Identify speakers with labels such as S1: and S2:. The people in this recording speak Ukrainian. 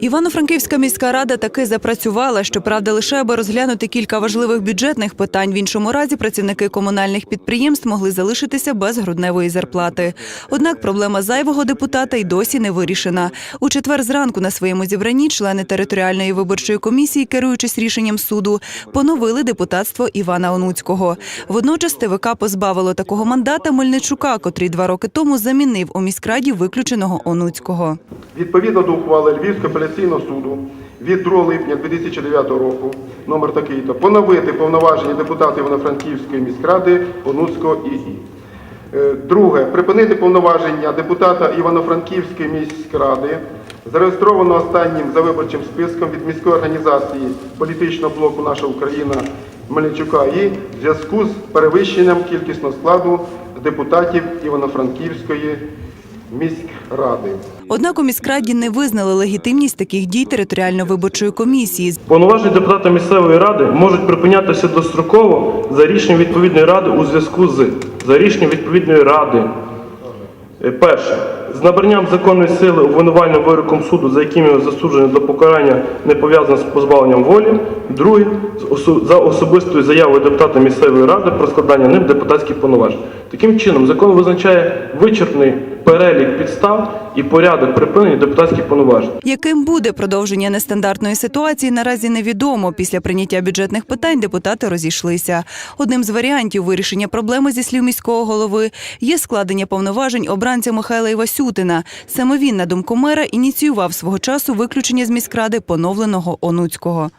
S1: Івано-Франківська міська рада таки запрацювала, щоправда, лише аби розглянути кілька важливих бюджетних питань. В іншому разі працівники комунальних підприємств могли залишитися без грудневої зарплати. Однак проблема зайвого депутата й досі не вирішена. У четвер зранку на своєму зібранні члени територіальної виборчої комісії, керуючись рішенням суду, поновили депутатство Івана Онуцького. Водночас ТВК позбавило такого мандата Мельничука, котрий два роки тому замінив у міськраді виключеного Онуцького.
S2: Відповідно до ухвали Львівського апеляційного суду від 2 липня 2009 року, номер такий-то, поновити повноваження депутата Івано-Франківської міськради Онуцького ІІ. Е, Друге, припинити повноваження депутата Івано-Франківської міськради, зареєстрованого останнім за виборчим списком від міської організації політичного блоку Наша Україна Мельничука і в зв'язку з перевищенням кількісного складу депутатів Івано-Франківської міськради.
S1: Однак у міськраді не визнали легітимність таких дій територіально-виборчої комісії.
S3: Повноваження депутата місцевої ради можуть припинятися достроково за рішенням відповідної ради у зв'язку з за рішенням відповідної ради. Е, Перше. З набранням законної сили обвинувальним вироком суду, за яким його засуджено до покарання не пов'язане з позбавленням волі. Друге. з За особистою заявою депутата місцевої ради про складання ним депутатських повноважень. Таким чином, закон визначає вичерпний перелік підстав і порядок припинення депутатських повноважень.
S1: Яким буде продовження нестандартної ситуації, наразі невідомо. Після прийняття бюджетних питань депутати розійшлися. Одним з варіантів вирішення проблеми зі слів міського голови є складення повноважень обранця Михайла Івасютина. Саме він, на думку мера, ініціював свого часу виключення з міськради поновленого Онуцького.